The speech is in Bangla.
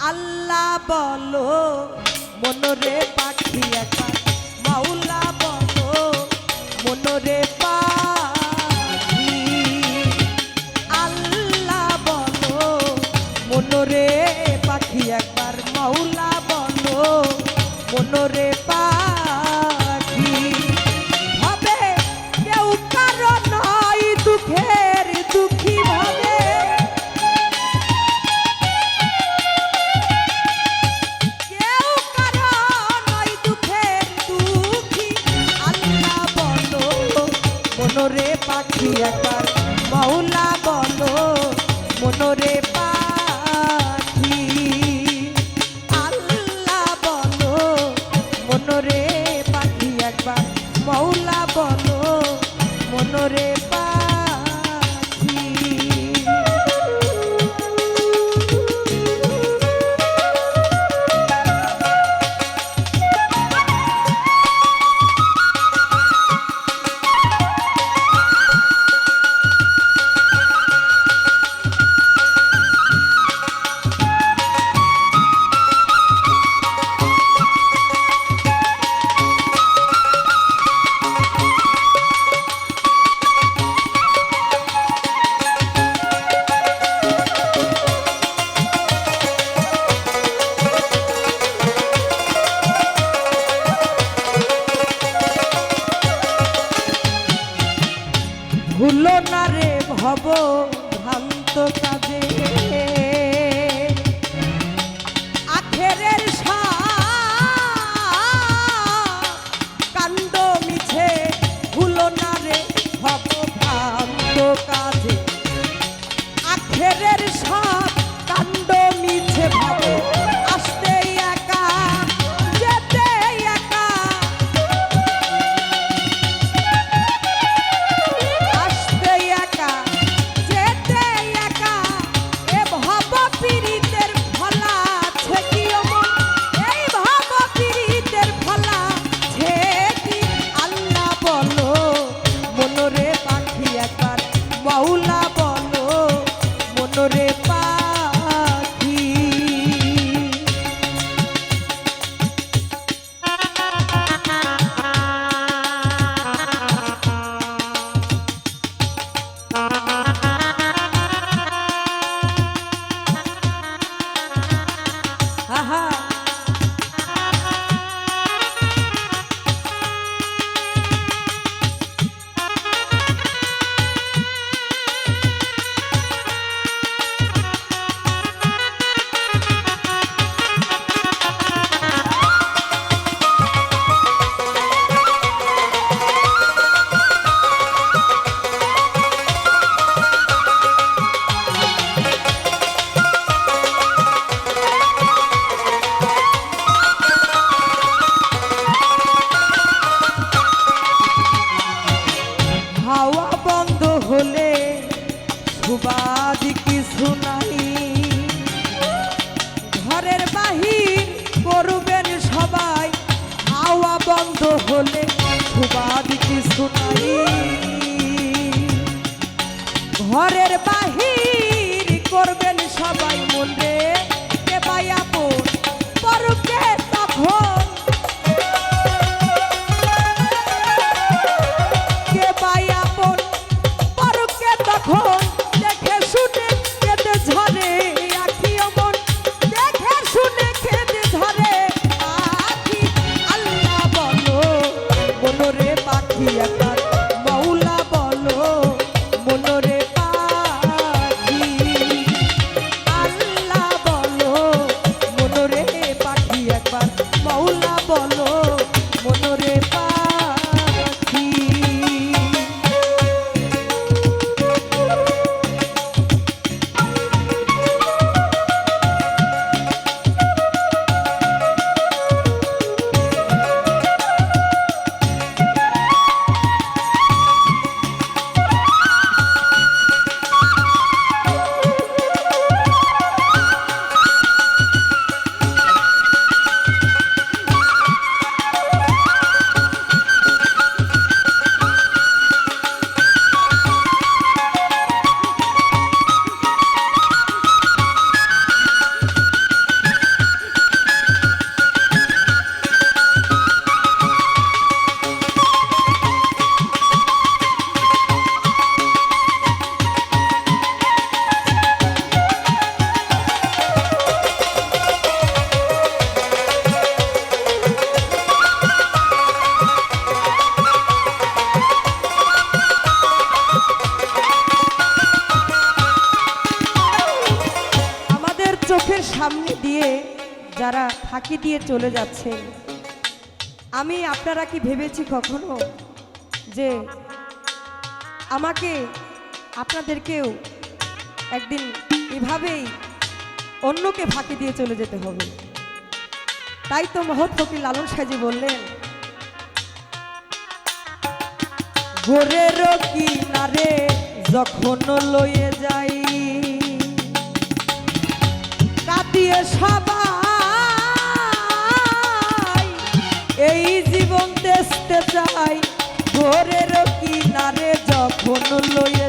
আল্লাহ বলো মনরে পাখি একা মনোরে ভুলো না রে ভব ভ্রান্ত কাজে। হলে সুবাদ কিছু নাই। ঘরের বাহির করবেন সবাই মন চোখের সামনে দিয়ে যারা ফাঁকি দিয়ে চলে যাচ্ছেন আমি আপনারা কি ভেবেছি কখনো যে আমাকে আপনাদেরকেও একদিন এভাবেই অন্যকে ফাঁকি দিয়ে চলে যেতে হবে? তাই তো মহৎ ফকির লালন সাজি বললেন, গোরের কিনারে যখন লয়ে যাই সবাই এই জীবন দেখতে চাই গোরের কিনারে যখন লয়ে